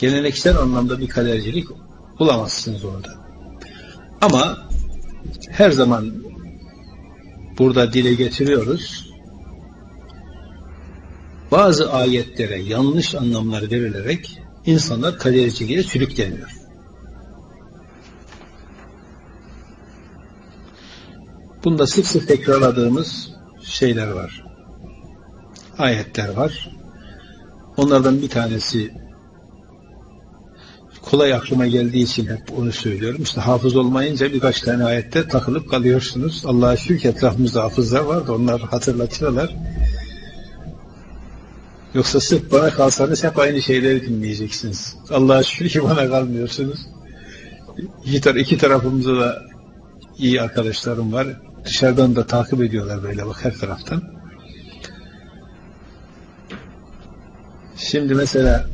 Geleneksel anlamda bir kadercilik bulamazsınız orada. Ama her zaman burada dile getiriyoruz. Bazı ayetlere yanlış anlamlar verilerek insanlar kaderciliğe sürükleniyor. Bunda sık sık tekrarladığımız şeyler var. Ayetler var. Onlardan bir tanesi kolay aklıma geldiği için hep onu söylüyorum. İşte hafız olmayınca birkaç tane ayette takılıp kalıyorsunuz. Allah'a şükür etrafımızda hafızlar var da onlar hatırlatıyorlar. Yoksa sırf bana kalsanız hep aynı şeyleri dinleyeceksiniz. Allah'a şükür ki bana kalmıyorsunuz. İki tarafımızda da iyi arkadaşlarım var. Dışarıdan da takip ediyorlar böyle bak her taraftan. Şimdi mesela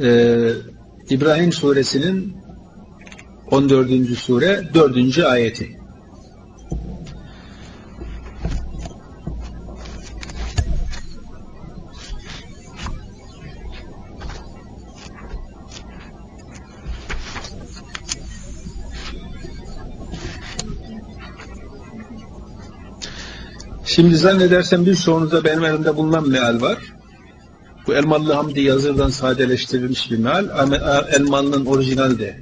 e, İbrahim suresinin 14. sure 4. ayeti. Şimdi zannedersem bir sorunuzda benim elimde bulunan meal var. Bu Elmalı Hamdi yazırdan sadeleştirilmiş bir meal. Ama Elmalı'nın orijinal de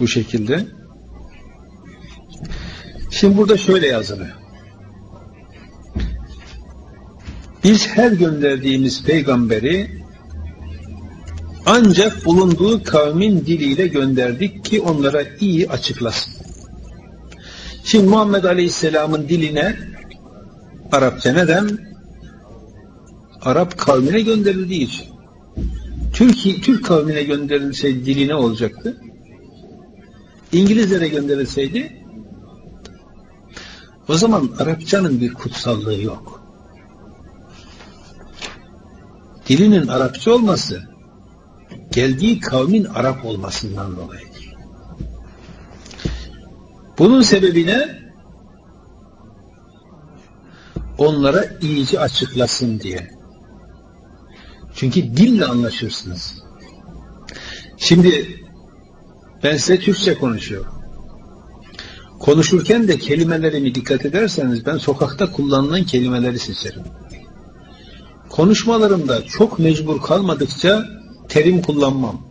bu şekilde. Şimdi burada şöyle yazılı. Biz her gönderdiğimiz peygamberi ancak bulunduğu kavmin diliyle gönderdik ki onlara iyi açıklasın. Şimdi Muhammed Aleyhisselam'ın diline Arapça neden? Arap kavmine gönderildiği için. Türkiye, Türk kavmine gönderilseydi dili ne olacaktı? İngilizlere gönderilseydi o zaman Arapçanın bir kutsallığı yok. Dilinin Arapça olması geldiği kavmin Arap olmasından dolayıdır. Bunun sebebi ne? Onlara iyice açıklasın diye. Çünkü dille anlaşırsınız. Şimdi ben size Türkçe konuşuyorum. Konuşurken de kelimelerimi dikkat ederseniz ben sokakta kullanılan kelimeleri seçerim. Konuşmalarımda çok mecbur kalmadıkça terim kullanmam.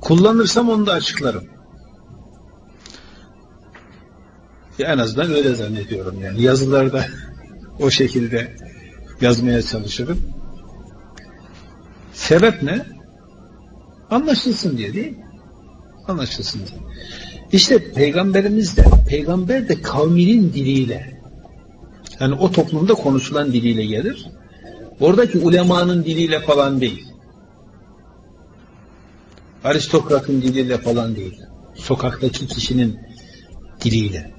Kullanırsam onu da açıklarım. En azından öyle zannediyorum yani. Yazılarda o şekilde yazmaya çalışırım. Sebep ne? Anlaşılsın diye değil mi? Anlaşılsın diye. İşte peygamberimiz de, peygamber de kavminin diliyle, yani o toplumda konuşulan diliyle gelir. Oradaki ulemanın diliyle falan değil. Aristokratın diliyle falan değil. Sokaktaki kişinin diliyle.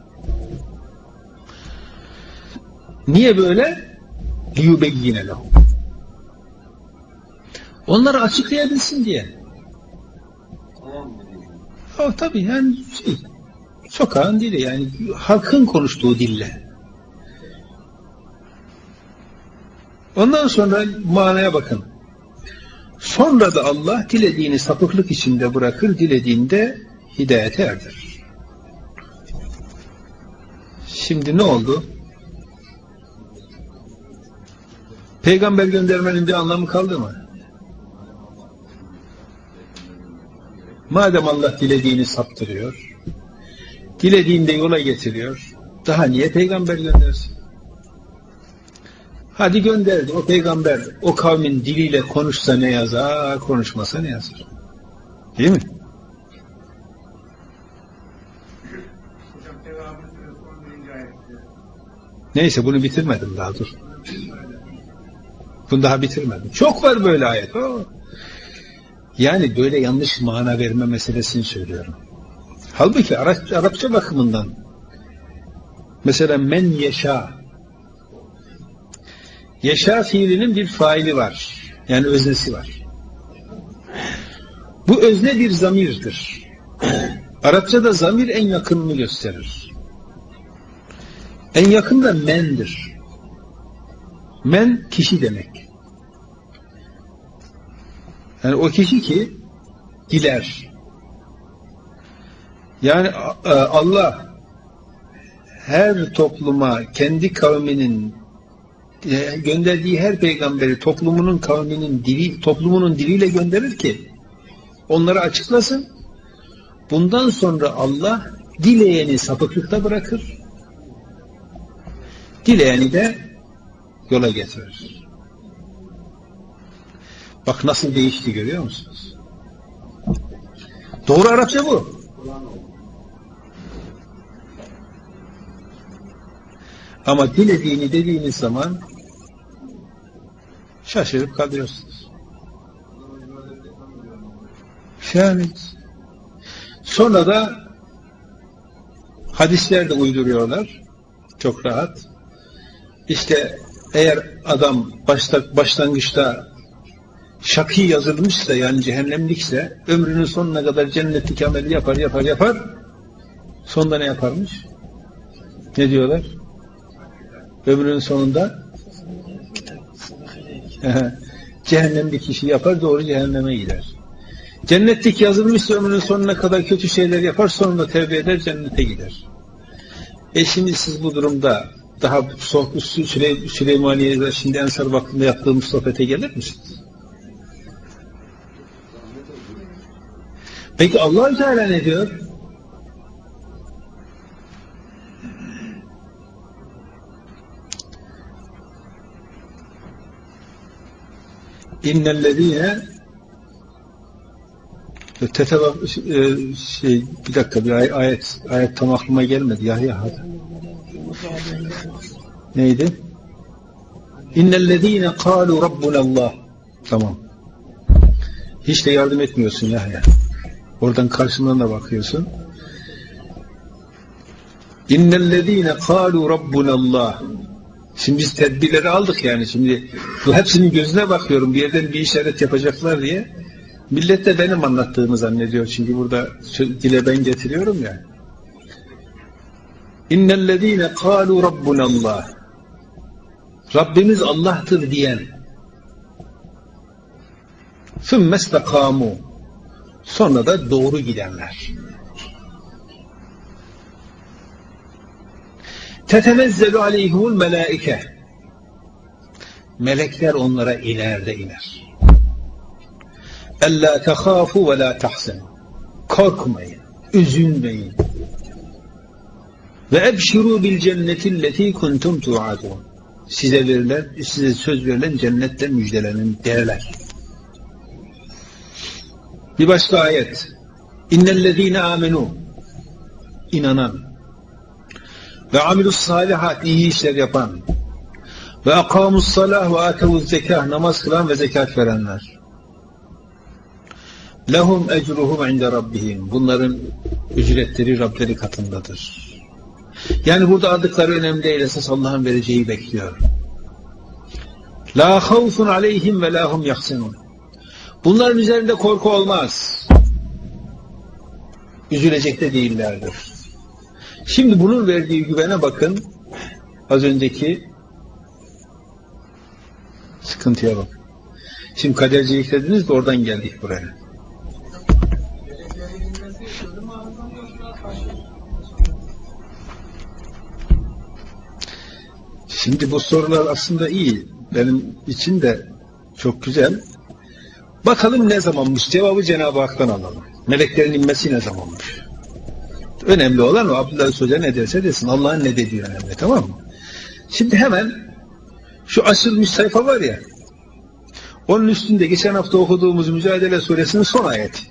Niye böyle? لِيُبَيِّنَ لَهُمْ Onları açıklayabilsin diye. O tabii yani şey, sokağın dili yani halkın konuştuğu dille. Ondan sonra manaya bakın. Sonra da Allah dilediğini sapıklık içinde bırakır, dilediğinde hidayete erdirir. Şimdi ne oldu? Peygamber göndermenin bir anlamı kaldı mı? Madem Allah dilediğini saptırıyor, dilediğinde yola getiriyor, daha niye peygamber göndersin? Hadi gönderdi o peygamber o kavmin diliyle konuşsa ne yazar, konuşmasa ne yazar? Değil mi? Neyse bunu bitirmedim daha dur. Bunu daha bitirmedim. Çok var böyle ayet. O. Yani böyle yanlış mana verme meselesini söylüyorum. Halbuki Arapça, Arapça bakımından mesela men yeşa yeşa fiilinin bir faili var. Yani öznesi var. Bu özne bir zamirdir. Arapçada zamir en yakınını gösterir. En yakın da mendir. Men kişi demek. Yani o kişi ki diler. Yani e, Allah her topluma kendi kavminin e, gönderdiği her peygamberi toplumunun kavminin dili toplumunun diliyle gönderir ki onları açıklasın. Bundan sonra Allah dileyeni sapıklıkta bırakır. Dileyeni de yola getirir. Bak nasıl değişti görüyor musunuz? Doğru Arapça bu. Ama dilediğini dediğiniz zaman şaşırıp kalıyorsunuz. Yani sonra da hadisler de uyduruyorlar. Çok rahat. İşte eğer adam başta, başlangıçta şaki yazılmışsa yani cehennemlikse ömrünün sonuna kadar cennetlik amel yapar yapar yapar sonunda ne yaparmış? Ne diyorlar? Ömrünün sonunda cehennemlik kişi yapar doğru cehenneme gider. Cennetlik yazılmışsa ömrünün sonuna kadar kötü şeyler yapar sonunda tevbe eder cennete gider. E şimdi siz bu durumda daha sohbet Süley Süleymaniye'de şimdi Ensar Vakfı'nda yaptığımız sohbete gelir misiniz? Peki allah Teala ne diyor? İnnellezine teteva şey bir dakika bir ay- ayet ayet tam aklıma gelmedi Yahya hadi. Neydi? İnnellezine kalu rabbunallah. Tamam. Hiç de yardım etmiyorsun Yahya. Oradan karşımdan da bakıyorsun. İnnellezine kalu rabbunallah. Şimdi biz tedbirleri aldık yani şimdi bu hepsinin gözüne bakıyorum bir yerden bir işaret yapacaklar diye. Millet de benim anlattığımı zannediyor çünkü burada dile ben getiriyorum ya. İnnellezine kalu rabbunallah. Rabbimiz Allah'tır diyen. Sümme istekamu. Sonra da doğru gidenler. Tetenezzelu aleyhimul melaike. Melekler onlara ileride iner. Ella tehafu ve la tahsenu. Korkmayın, üzülmeyin. Ve ebşiru bil cennetilleti kuntum tuadun. Size verilen, size söz verilen cennette müjdelenin derler. Bir başka ayet. İnnellezine amenu. İnanan. Ve amilus salihat iyi işler yapan. Ve akamus salah ve atevuz zekah namaz kılan ve zekat verenler. Lehum ecruhum inde rabbihim. Bunların ücretleri Rableri katındadır. Yani burada aldıkları önemli değil. Esas Allah'ın vereceği bekliyor. La havfun aleyhim ve la hum yahsinun. Bunların üzerinde korku olmaz. Üzülecek de değillerdir. Şimdi bunun verdiği güvene bakın. Az önceki sıkıntıya bak. Şimdi kadercilik dediniz de oradan geldik buraya. Şimdi bu sorular aslında iyi. Benim için de çok güzel. Bakalım ne zamanmış? Cevabı Cenab-ı Hak'tan alalım. Meleklerin inmesi ne zamanmış? Önemli olan o. Abdullah Hoca ne derse desin. Allah'ın ne dediği önemli. Tamam mı? Şimdi hemen şu açılmış sayfa var ya onun üstünde geçen hafta okuduğumuz Mücadele Suresinin son ayeti.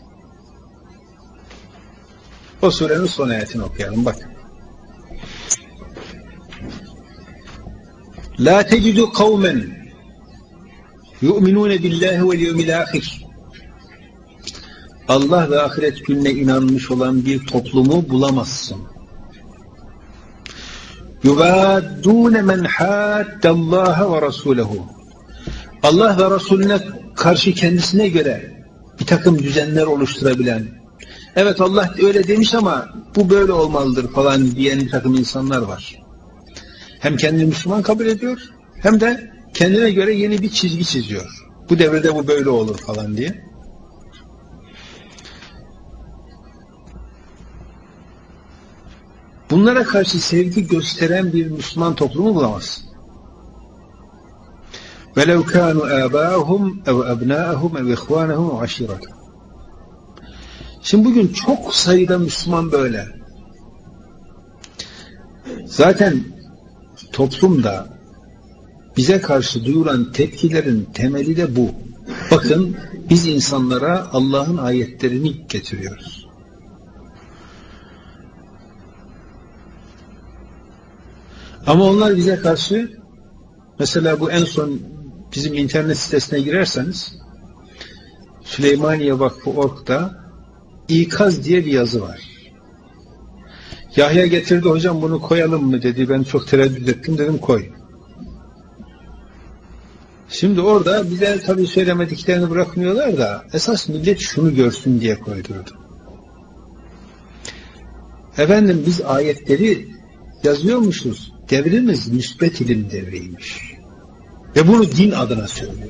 O surenin son ayetini okuyalım. Bak. La tecidu kavmen yu'minune billahi vel yevmil ahir. Allah ve ahiret gününe inanmış olan bir toplumu bulamazsın. Yuvaddûne men hâddallâhe ve rasûlehu. Allah ve Resulüne karşı kendisine göre bir takım düzenler oluşturabilen, evet Allah öyle demiş ama bu böyle olmalıdır falan diyen bir takım insanlar var. Hem kendini Müslüman kabul ediyor, hem de kendine göre yeni bir çizgi çiziyor. Bu devrede bu böyle olur falan diye. Bunlara karşı sevgi gösteren bir Müslüman toplumu bulamazsın. وَلَوْ كَانُوا آبَاءَهُمْ اَوْ اَبْنَاءَهُمْ اَوْ اِخْوَانَهُمْ وَعَشِيرَةً Şimdi bugün çok sayıda Müslüman böyle. Zaten toplumda bize karşı duyulan tepkilerin temeli de bu. Bakın biz insanlara Allah'ın ayetlerini getiriyoruz. Ama onlar bize karşı mesela bu en son bizim internet sitesine girerseniz Süleymaniye Vakfı Ork'ta İkaz diye bir yazı var. Yahya getirdi hocam bunu koyalım mı dedi. Ben çok tereddüt ettim dedim koy. Şimdi orada bize tabii söylemediklerini bırakmıyorlar da esas millet şunu görsün diye koydurdu. Efendim biz ayetleri yazıyormuşuz. Devrimiz müsbet ilim devriymiş. Ve bunu din adına söylüyor.